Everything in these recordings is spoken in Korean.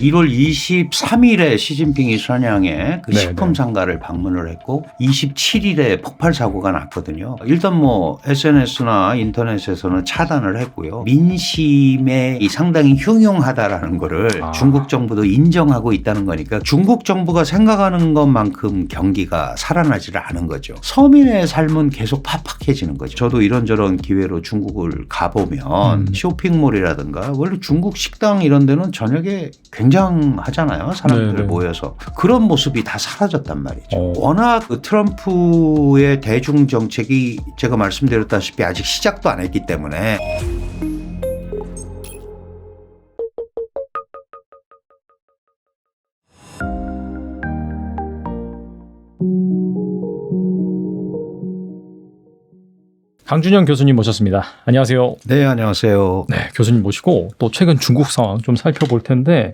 1월 23일에 시진핑이 선양에 그 네, 식품 네. 상가를 방문을 했고 27일에 폭발 사고가 났거든요. 일단 뭐 SNS나 인터넷에서는 차단을 했고요. 민심에 이 상당히 흉흉하다라는 거를 아. 중국 정부도 인정하고 있다는 거니까 중국 정부가 생각하는 것만큼 경기가 살아나지를 않은 거죠. 서민의 삶은 계속 팍팍해지는 거죠. 저도 이런저런 기회로 중국을 가보면 음. 쇼핑몰이라든가 원래 중국 식당 이런 데는 저녁에 굉장 하잖아요. 사람들 네, 네. 모여서 그런 모습이 다 사라졌단 말이죠. 어. 워낙 그 트럼프의 대중 정책이 제가 말씀드렸다시피 아직 시작도 안 했기 때문에 강준영 교수님 모셨습니다. 안녕하세요. 네 안녕하세요. 네, 교수님 모시고 또 최근 중국 상황 좀 살펴볼 텐데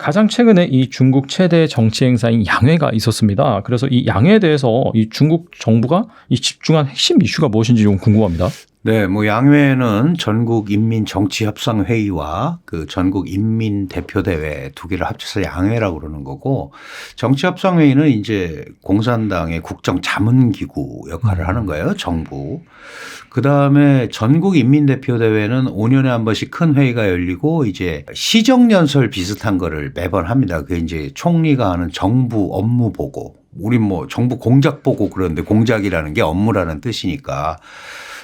가장 최근에 이 중국 최대 정치 행사인 양회가 있었습니다. 그래서 이 양회에 대해서 이 중국 정부가 이 집중한 핵심 이슈가 무엇인지 좀 궁금합니다. 네, 뭐 양회는 전국 인민 정치 협상 회의와 그 전국 인민 대표 대회 두 개를 합쳐서 양회라고 그러는 거고 정치 협상 회의는 이제 공산당의 국정 자문 기구 역할을 하는 거예요, 정부. 그다음에 전국 인민 대표 대회는 5년에 한 번씩 큰 회의가 열리고 이제 시정 연설 비슷한 거를 매번 합니다. 그게 이제 총리가 하는 정부 업무 보고 우린 뭐 정부 공작 보고 그러는데 공작이라는 게 업무라는 뜻이니까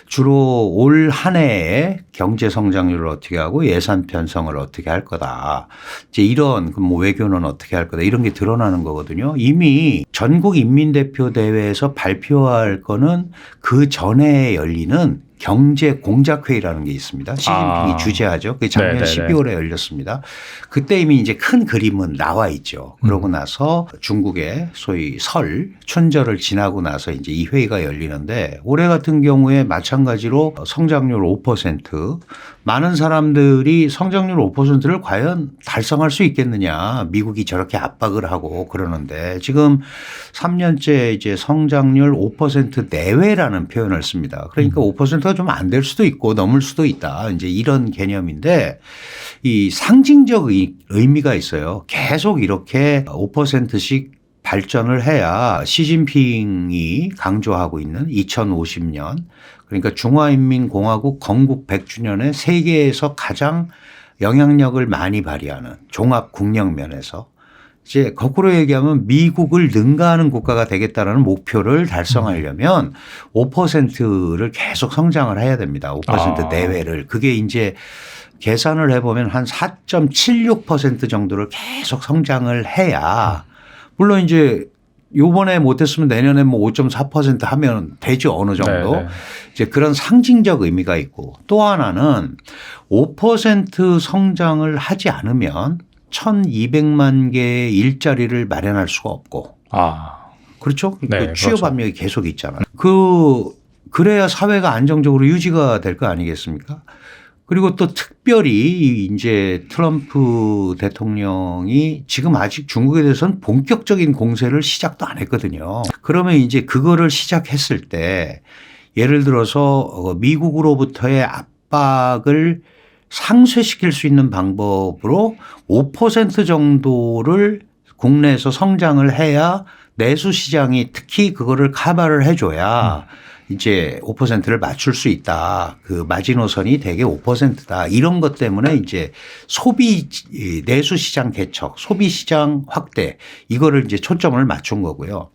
주로 올 한 해에 경제 성장률을 어떻게 하고 예산 편성을 어떻게 할 거다. 이제 이런 그뭐 외교는 어떻게 할 거다. 이런 게 드러나는 거거든요. 이미 전국 인민대표 대회에서 발표할 거는 그 전에 열리는 경제 공작 회의라는 게 있습니다. 시진핑이 아. 주재하죠. 그게 작년 네네네. 12월에 열렸습니다. 그때 이미 이제 큰 그림은 나와 있죠. 음. 그러고 나서 중국의 소위 설 춘절을 지나고 나서 이제 이 회의가 열리는데 올해 같은 경우에 마찬가지로 성장률 5% 많은 사람들이 성장률 5%를 과연 달성할 수 있겠느냐. 미국이 저렇게 압박을 하고 그러는데 지금 3년째 이제 성장률 5% 내외라는 표현을 씁니다. 그러니까 5%가 좀 안 될 수도 있고 넘을 수도 있다. 이제 이런 개념인데 이 상징적 의- 의미가 있어요. 계속 이렇게 5%씩 발전을 해야 시진핑이 강조하고 있는 2050년 그러니까 중화인민공화국 건국 100주년에 세계에서 가장 영향력을 많이 발휘하는 종합 국력 면에서 이제 거꾸로 얘기하면 미국을 능가하는 국가가 되겠다라는 목표를 달성하려면 5%를 계속 성장을 해야 됩니다. 5% 아. 내외를. 그게 이제 계산을 해보면 한 4.76% 정도를 계속 성장을 해야 물론 이제 요번에 못했으면 내년에 뭐 5.4% 하면 되죠. 어느 정도. 네, 네. 이제 그런 상징적 의미가 있고 또 하나는 5% 성장을 하지 않으면 1200만 개의 일자리를 마련할 수가 없고 아, 그렇죠? 네, 그 취업 그렇죠. 압력이 계속 있잖아요. 그 그래야 사회가 안정적으로 유지가 될 거 아니겠습니까? 그리고 또 특별히 이제 트럼프 대통령이 지금 아직 중국에 대해서는 본격적인 공세를 시작도 안 했거든요. 그러면 이제 그거를 시작했을 때 예를 들어서 어, 미국으로부터의 압박을 상쇄시킬 수 있는 방법으로 5% 정도를 국내에서 성장을 해야 내수 시장이 특히 그거를 카바를 해줘야 이제 5%를 맞출 수 있다. 그 마지노선이 대개 5%다. 이런 것 때문에 이제 소비 이 내수 시장 개척, 소비 시장 확대 이거를 이제 초점을 맞춘 거고요.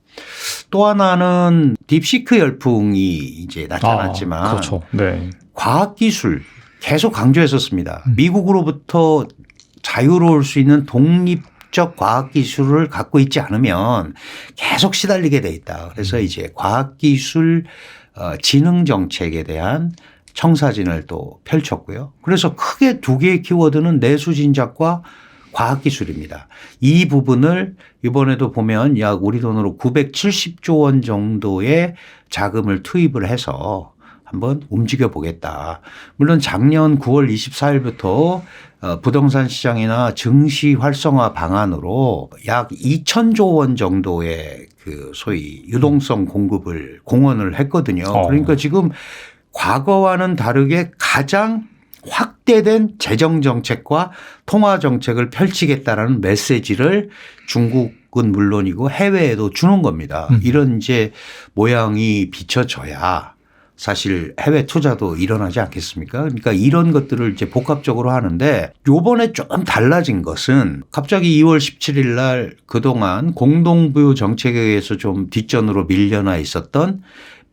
또 하나는 딥시크 열풍이 이제 나타났지만 아, 그렇죠. 네. 과학 기술 계속 강조했었습니다. 음. 미국으로부터 자유로울 수 있는 독립 적 과학 기술을 갖고 있지 않으면 계속 시달리게 돼 있다. 그래서 음. 이제 과학 기술 어, 지능 정책에 대한 청사진을 또 펼쳤고요. 그래서 크게 두 개의 키워드는 내수 진작과 과학기술입니다. 이 부분을 이번에도 보면 약 우리 돈으로 970조 원 정도의 자금을 투입을 해서 한번 움직여 보겠다. 물론 작년 9월 24일부터 어, 부동산 시장이나 증시 활성화 방안으로 약 2천조 원 정도의 그 소위 유동성 공급을 공언을 했거든요. 어. 그러니까 지금 과거와는 다르게 가장 확대된 재정 정책과 통화 정책을 펼치겠다라는 메시지를 중국은 물론이고 해외에도 주는 겁니다. 음. 이런 이제 모양이 비춰져야 사실 해외 투자도 일어나지 않겠습니까? 그러니까 이런 것들을 이제 복합적으로 하는데 요번에 조금 달라진 것은 갑자기 2월 17일 날 그동안 공동부유 정책에 의해서 좀 뒷전으로 밀려나 있었던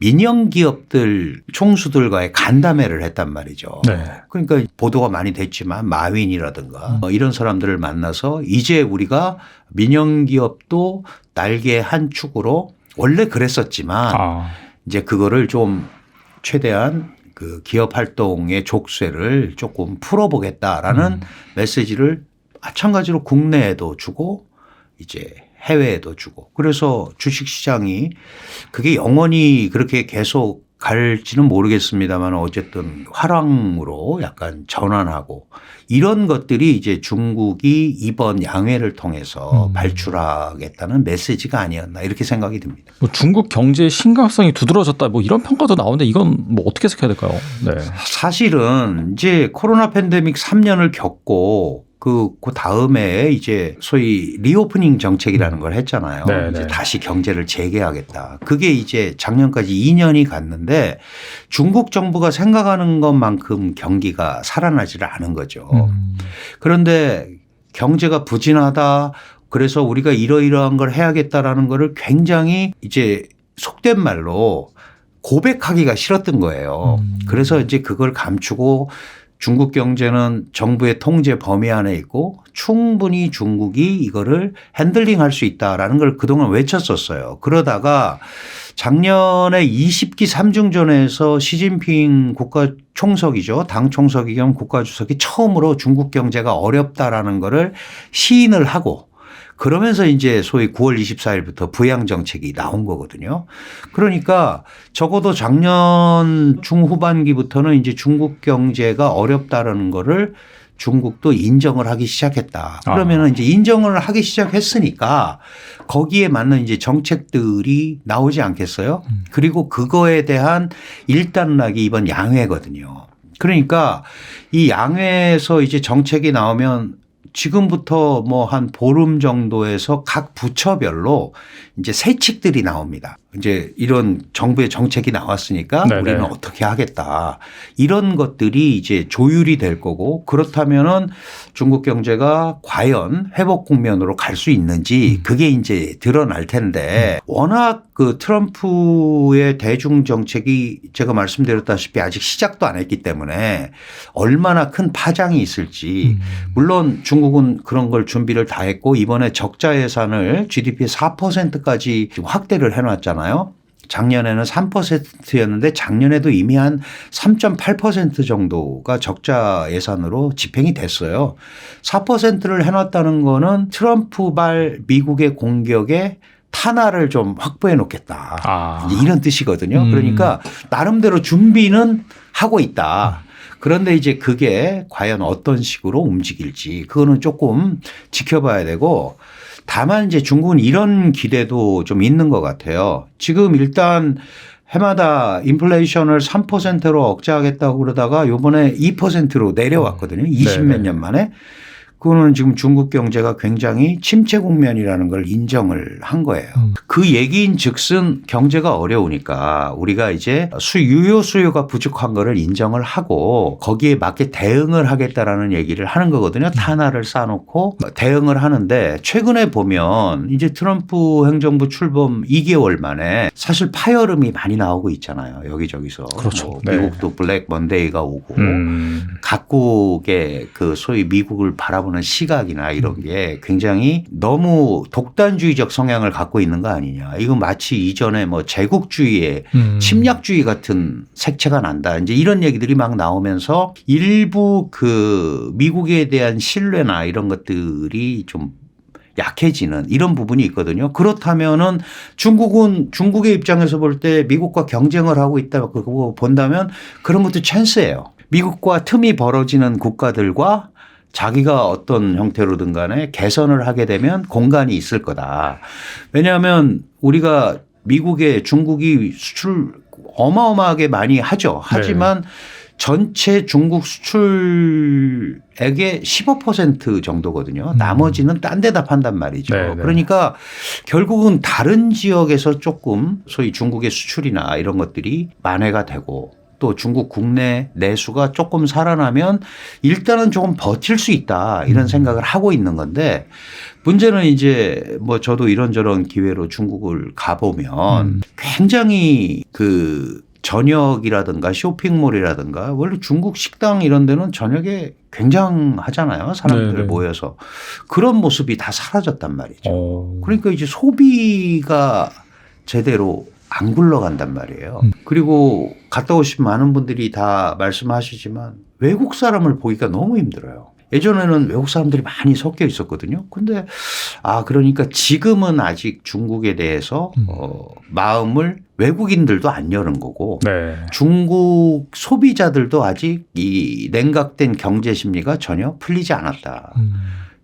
민영 기업들 총수들과의 간담회를 했단 말이죠. 네. 그러니까 보도가 많이 됐지만 마윈이라든가 뭐 이런 사람들을 만나서 이제 우리가 민영 기업도 날개 한 축으로 원래 그랬었지만 아, 이제 그거를 좀 최대한 그 기업 활동의 족쇄를 조금 풀어보겠다라는 음. 메시지를 마찬가지로 국내에도 주고 이제 해외에도 주고 그래서 주식 시장이 그게 영원히 그렇게 계속 갈지는 모르겠습니다만 어쨌든 화랑으로 약간 전환하고 이런 것들이 이제 중국이 이번 양회를 통해서 음. 발출하겠다는 메시지가 아니었나 이렇게 생각이 듭니다. 뭐 중국 경제의 심각성이 두드러졌다. 뭐 이런 평가도 나오는데 이건 뭐 어떻게 해석해야 될까요? 네. 사실은 이제 코로나 팬데믹 3년을 겪고 그, 그 다음에 이제 소위 리오프닝 정책이라는 걸 했잖아요. 네, 이제 네. 다시 경제를 재개하겠다. 그게 이제 작년까지 2년이 갔는데 중국 정부가 생각하는 것만큼 경기가 살아나지를 않은 거죠. 음. 그런데 경제가 부진하다. 그래서 우리가 이러이러한 걸 해야겠다라는 거를 굉장히 이제 속된 말로 고백하기가 싫었던 거예요. 음. 그래서 이제 그걸 감추고 중국 경제는 정부의 통제 범위 안에 있고 충분히 중국이 이거를 핸들링 할 수 있다라는 걸 그동안 외쳤었어요. 그러다가 작년에 20기 3중전에서 시진핑 국가 총석이죠. 당 총석이 겸 국가 주석이 처음으로 중국 경제가 어렵다라는 거를 시인을 하고 그러면서 이제 소위 9월 24일부터 부양 정책이 나온 거거든요. 그러니까 적어도 작년 중후반기부터는 이제 중국 경제가 어렵다라는 거를 중국도 인정을 하기 시작했다. 그러면은 이제 인정을 하기 시작했으니까 거기에 맞는 이제 정책들이 나오지 않겠어요? 그리고 그거에 대한 일단락이 이번 양회거든요. 그러니까 이 양회에서 이제 정책이 나오면 지금부터 뭐 한 보름 정도에서 각 부처별로 이제 세칙들이 나옵니다. 이제 이런 정부의 정책이 나왔으니까 네네. 우리는 어떻게 하겠다. 이런 것들이 이제 조율이 될 거고 그렇다면은 중국 경제가 과연 회복 국면으로 갈 수 있는지 그게 이제 드러날 텐데 워낙 그 트럼프의 대중 정책이 제가 말씀드렸다시피 아직 시작도 안 했기 때문에 얼마나 큰 파장이 있을지 음. 물론 중국은 그런 걸 준비를 다 했고 이번에 적자 예산을 GDP의 4%까지 확대를 해 놨잖아요. 작년에는 3%였는데 작년에도 이미 한 3.8% 정도가 적자 예산으로 집행이 됐어요. 4%를 해놨다는 거는 트럼프발 미국의 공격에 탄화를 좀 확보해 놓겠다. 아. 이런 뜻이거든요. 음. 그러니까 나름대로 준비는 하고 있다. 그런데 이제 그게 과연 어떤 식으로 움직일지 그거는 조금 지켜봐야 되고 다만 이제 중국은 이런 기대도 좀 있는 것 같아요. 지금 일단 해마다 인플레이션을 3%로 억제하겠다고 그러다가 요번에 2%로 내려왔거든요. 20몇 네네. 년 만에. 그거는 지금 중국 경제가 굉장히 침체 국면이라는 걸 인정을 한 거예요. 음. 그 얘기인 즉슨 경제가 어려우니까 우리가 이제 수 유효 수요가 부족한 거를 인정을 하고 거기에 맞게 대응을 하겠다라는 얘기를 하는 거거든요. 탄화를 쌓아놓고 대응을 하는데 최근에 보면 이제 트럼프 행정부 출범 2개월 만에 사실 파열음이 많이 나오고 있잖아요. 여기저기서. 그렇죠. 뭐 네. 미국도 블랙 먼데이가 오고 음. 각국의 그 소위 미국을 바라보는 시각이나 이런 게 굉장히 너무 독단주의적 성향을 갖고 있는 거 아니냐. 이거 마치 이전에 뭐 제국주의의 음. 침략주의 같은 색채가 난다. 이제 이런 얘기들이 막 나오면서 일부 그 미국에 대한 신뢰나 이런 것들이 좀 약해지는 이런 부분이 있거든요. 그렇다면은 중국은 중국의 입장에서 볼 때 미국과 경쟁을 하고 있다 그거 본다면 그런 것도 찬스예요. 미국과 틈이 벌어지는 국가들과 자기가 어떤 형태로든 간에 개선을 하게 되면 공간이 있을 거다. 왜냐하면 우리가 미국에 중국이 수출 어마어마하게 많이 하죠. 하지만 전체 중국 수출액의 15% 정도거든요. 나머지는 딴 데다 판단 말이죠. 네, 네. 그러니까 결국은 다른 지역에서 조금 소위 중국의 수출이나 이런 것들이 만회가 되고 또 중국 국내 내수가 조금 살아나면 일단은 조금 버틸 수 있다 이런 생각을 하고 있는 건데 문제는 이제 뭐 저도 이런저런 기회로 중국을 가보면 음. 굉장히 그 저녁이라든가 쇼핑몰이라든가 원래 중국 식당 이런 데는 저녁에 굉장하잖아요. 사람들 네네. 모여서 그런 모습이 다 사라졌단 말이죠. 어. 그러니까 이제 소비가 제대로 안 굴러간단 말이에요. 음. 그리고 갔다 오신 많은 분들이 다 말씀하시지만 외국 사람을 보기가 너무 힘들어요. 예전에는 외국 사람들이 많이 섞여 있었거든요. 근데 아 그러니까 지금은 아직 중국에 대해서 음. 어 마음을 외국인들도 안 여는 거고 네. 중국 소비자들도 아직 이 냉각된 경제 심리가 전혀 풀리지 않았다. 음.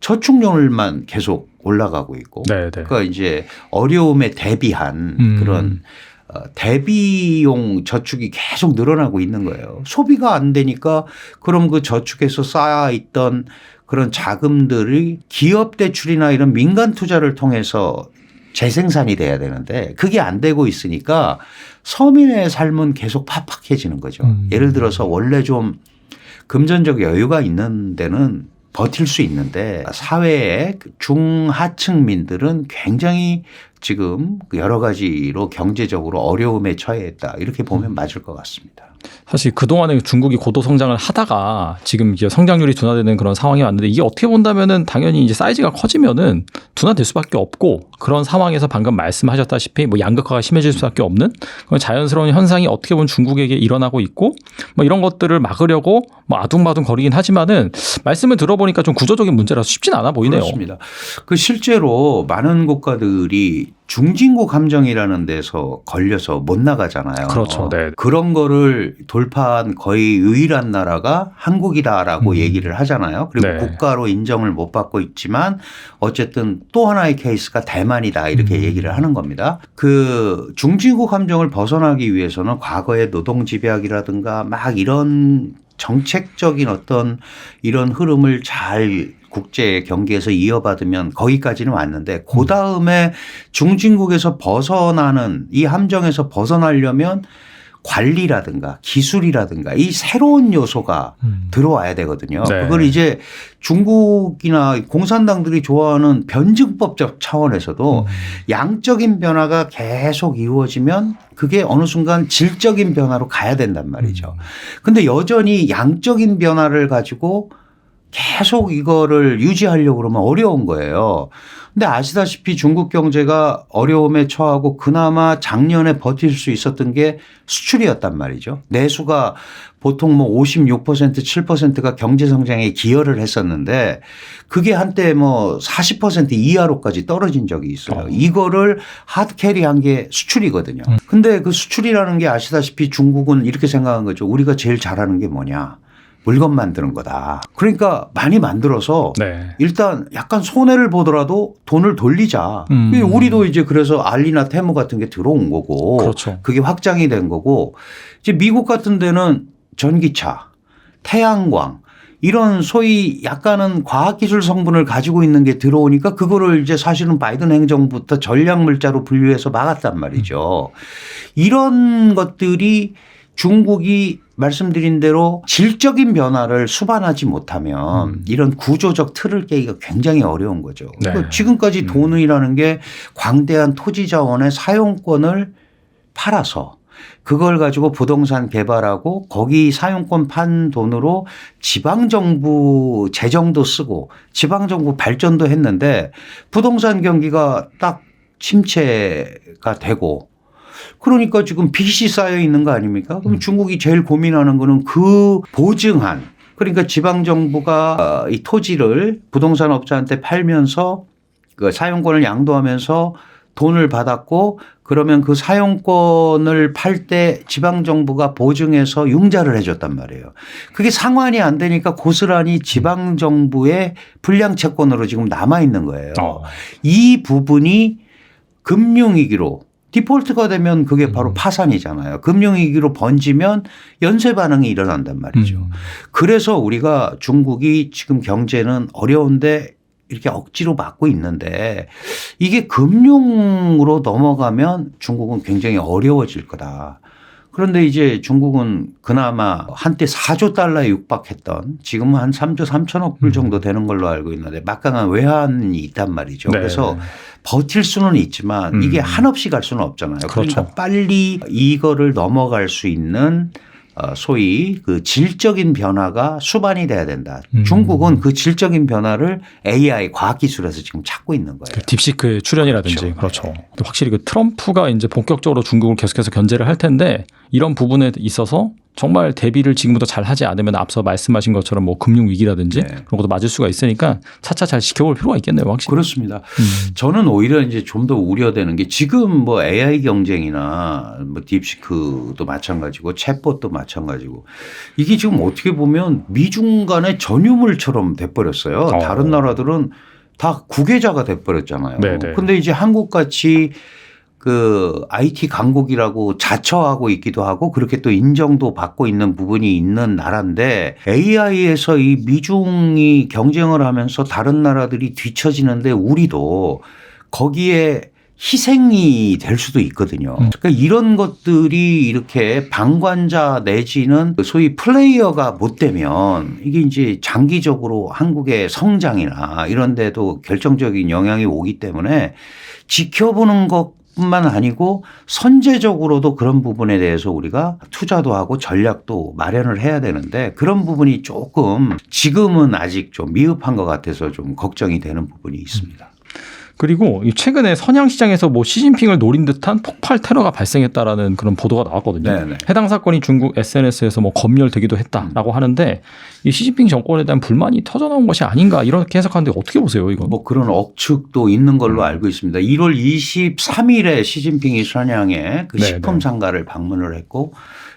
저축률만 계속 올라가고 있고 네, 네. 그러니까 이제 어려움에 대비한 음. 그런 어, 대비용 저축이 계속 늘어나고 있는 거예요. 소비가 안 되니까 그럼 그 저축에서 쌓아 있던 그런 자금들이 기업 대출이나 이런 민간 투자를 통해서 재생산이 돼야 되는데 그게 안 되고 있으니까 서민의 삶은 계속 팍팍해지는 거죠. 음. 예를 들어서 원래 좀 금전적 여유가 있는 데는 버틸 수 있는데 사회의 그 중하층민들은 굉장히 지금 그 여러 가지로 경제적으로 어려움에 처해 있다. 이렇게 보면 맞을 것 같습니다. 사실 그동안에 중국이 고도 성장을 하다가 지금 이제 성장률이 둔화되는 그런 상황이 왔는데 이게 어떻게 본다면은 당연히 이제 사이즈가 커지면은 둔화될 수밖에 없고 그런 상황에서 방금 말씀하셨다시피 뭐 양극화가 심해질 수밖에 없는 그런 자연스러운 현상이 어떻게 보면 중국에게 일어나고 있고 뭐 이런 것들을 막으려고 뭐 아둥바둥 거리긴 하지만은 말씀을 들어보니까 좀 구조적인 문제라서 쉽진 않아 보이네요. 그렇습니다. 그 실제로 많은 국가들이 중진국 함정이라는 데서 걸려서 못 나가잖아요. 그렇죠. 네. 그런 거를 돌파한 거의 유일한 나라가 한국이다라고 음. 얘기를 하잖아요. 그리고 네. 국가로 인정을 못 받고 있지만 어쨌든 또 하나의 케이스가 대만이다 이렇게 음. 얘기를 하는 겁니다. 그 중진국 함정을 벗어나기 위해서는 과거의 노동 집약이라든가 막 이런 정책적인 어떤 이런 흐름을 잘 국제 경기에서 이어받으면 거기까지는 왔는데 그 다음에 중진국에서 벗어나는 이 함정에서 벗어나려면 관리라든가 기술이라든가 이 새로운 요소가 음. 들어와야 되거든요. 네. 그걸 이제 중국이나 공산당들이 좋아하는 변증법적 차원에서도 음. 양적인 변화가 계속 이루어지면 그게 어느 순간 질적인 변화로 가야 된단 말이죠. 근데 여전히 양적인 변화를 가지고 계속 이거를 유지하려고 그러면 어려운 거예요. 근데 아시다시피 중국 경제가 어려움에 처하고 그나마 작년에 버틸 수 있었던 게 수출이었단 말이죠. 내수가 보통 뭐 56% 7%가 경제 성장에 기여를 했었는데 그게 한때 뭐 40% 이하로까지 떨어진 적이 있어요. 어. 이거를 하드 캐리한 게 수출이거든요. 음. 근데 그 수출이라는 게 아시다시피 중국은 이렇게 생각한 거죠. 우리가 제일 잘하는 게 뭐냐? 물건 만드는 거다. 그러니까 많이 만들어서 네. 일단 약간 손해를 보더라도 돈을 돌리자. 음. 우리도 이제 그래서 알리나 테무 같은 게 들어온 거고 그렇죠. 그게 확장이 된 거고 이제 미국 같은 데는 전기차, 태양광 이런 소위 약간은 과학기술 성분을 가지고 있는 게 들어오니까 그거를 이제 사실은 바이든 행정부터 전략물자로 분류해서 막았단 말이죠. 이런 것들이 중국이 말씀드린 대로 질적인 변화를 수반하지 못하면 음. 이런 구조적 틀을 깨기가 굉장히 어려운 거죠. 네. 그 지금까지 음. 돈이라는 게 광대한 토지 자원의 사용권을 팔아서 그걸 가지고 부동산 개발하고 거기 사용권 판 돈으로 지방 정부 재정도 쓰고 지방 정부 발전도 했는데 부동산 경기가 딱 침체가 되고 그러니까 지금 빚이 쌓여 있는 거 아닙니까? 그럼 음. 중국이 제일 고민하는 거는 그 보증한 그러니까 지방 정부가 어, 이 토지를 부동산 업자한테 팔면서 그 사용권을 양도하면서 돈을 받았고 그러면 그 사용권을 팔 때 지방 정부가 보증해서 융자를 해줬단 말이에요. 그게 상환이 안 되니까 고스란히 지방 정부의 불량 채권으로 지금 남아 있는 거예요. 어. 이 부분이 금융 위기로 디폴트가 되면 그게 바로 음. 파산이잖아요. 금융위기로 번지면 연쇄 반응이 일어난단 말이죠. 음. 그래서 우리가 중국이 지금 경제는 어려운데 이렇게 억지로 막고 있는데 이게 금융으로 넘어가면 중국은 굉장히 어려워질 거다. 그런데 이제 중국은 그나마 한때 4조 달러에 육박했던 지금은 한 3조 3천억 불 음. 정도 되는 걸로 알고 있는데 막강한 외환이 있단 말이죠. 네. 그래서 버틸 수는 있지만 음. 이게 한없이 갈 수는 없잖아요. 그러니까 그렇죠. 빨리 이거를 넘어갈 수 있는 어, 소위 그 질적인 변화가 수반이 돼야 된다. 음. 중국은 그 질적인 변화를 AI 과학 기술에서 지금 찾고 있는 거예요. 그 딥시크의 출연이라든지 그렇죠. 그렇죠. 확실히 그 트럼프가 이제 본격적으로 중국을 계속해서 견제를 할 텐데 이런 부분에 있어서 정말 대비를 지금부터 잘 하지 않으면 앞서 말씀하신 것처럼 뭐 금융 위기라든지 네. 그런 것도 맞을 수가 있으니까 차차 잘 지켜볼 필요가 있겠네요, 확실히. 그렇습니다. 음. 저는 오히려 이제 좀 더 우려되는 게 지금 뭐 AI 경쟁이나 뭐 딥시크도 마찬가지고 챗봇도 마찬가지고 이게 지금 어떻게 보면 미중 간의 전유물처럼 돼버렸어요. 어. 다른 나라들은 다 구계자가 돼버렸잖아요. 네네. 근데 이제 한국 같이 그 IT 강국이라고 자처하고 있기도 하고 그렇게 또 인정도 받고 있는 부분이 있는 나라인데 AI에서 이 미중이 경쟁을 하면서 다른 나라들이 뒤처지는데 우리도 거기에 희생이 될 수도 있거든요. 음. 그러니까 이런 것들이 이렇게 방관자 내지는 소위 플레이어가 못 되면 이게 이제 장기적으로 한국의 성장이나 이런 데도 결정적인 영향이 오기 때문에 지켜보는 것 뿐만 아니고 선제적으로도 그런 부분에 대해서 우리가 투자도 하고 전략도 마련을 해야 되는데 그런 부분이 조금 지금은 아직 좀 미흡한 것 같아서 좀 걱정이 되는 부분이 있습니다. 그리고 이 최근에 선양 시장에서 뭐 시진핑을 노린 듯한 폭발 테러가 발생했다라는 그런 보도가 나왔거든요. 네네. 해당 사건이 중국 SNS에서 뭐 검열되기도 했다라고 하는데 이 시진핑 정권에 대한 불만이 터져 나온 것이 아닌가 이렇게 해석하는데 어떻게 보세요, 이건? 뭐 그런 억측도 있는 걸로 음. 알고 있습니다. 1월 23일에 시진핑이 선양에 그 네, 식품 상가를 방문을 했고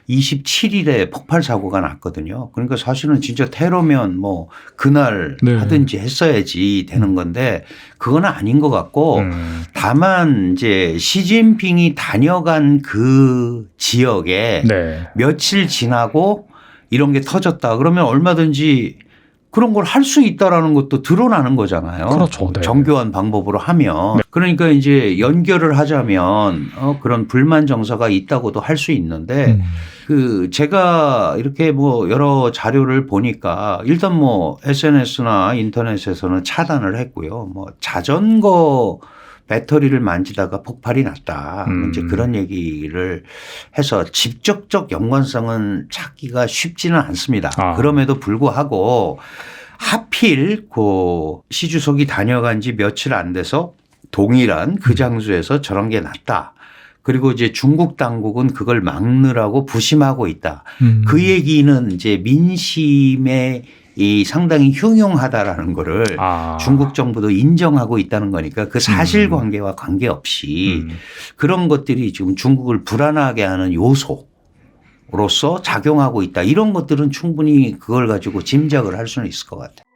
27일에 폭발 사고가 났거든요. 그러니까 사실은 진짜 테러면 뭐 그날 네. 하든지 했어야지 되는 건데 그건 아닌 것 같고 음. 다만 이제 시진핑이 다녀간 그 지역에 네. 며칠 지나고 이런 게 터졌다 그러면 얼마든지 그런 걸 할 수 있다라는 것도 드러나는 거잖아요. 그렇죠. 네. 정교한 방법으로 하면 그러니까 이제 연결을 하자면 어, 그런 불만 정서가 있다고도 할 수 있는데 음. 그 제가 이렇게 뭐 여러 자료를 보니까 일단 뭐 SNS나 인터넷에서는 차단을 했고요. 뭐 자전거 배터리를 만지다가 폭발이 났다. 음. 이제 그런 얘기를 해서 직접적 연관성은 찾기가 쉽지는 않습니다. 아. 그럼에도 불구하고 하필 그 시 주석이 다녀간 지 며칠 안 돼서 동일한 그 장소에서 저런 게 났다. 그리고 이제 중국 당국은 그걸 막느라고 부심하고 있다. 음. 그 얘기는 이제 민심에 이 상당히 흉용하다라는 거를 아. 중국 정부도 인정하고 있다는 거니까 그 사실 관계와 관계없이 음. 그런 것들이 지금 중국을 불안하게 하는 요소 로서 작용하고 있다. 이런 것들은 충분히 그걸 가지고 짐작을 할 수는 있을 것 같아요.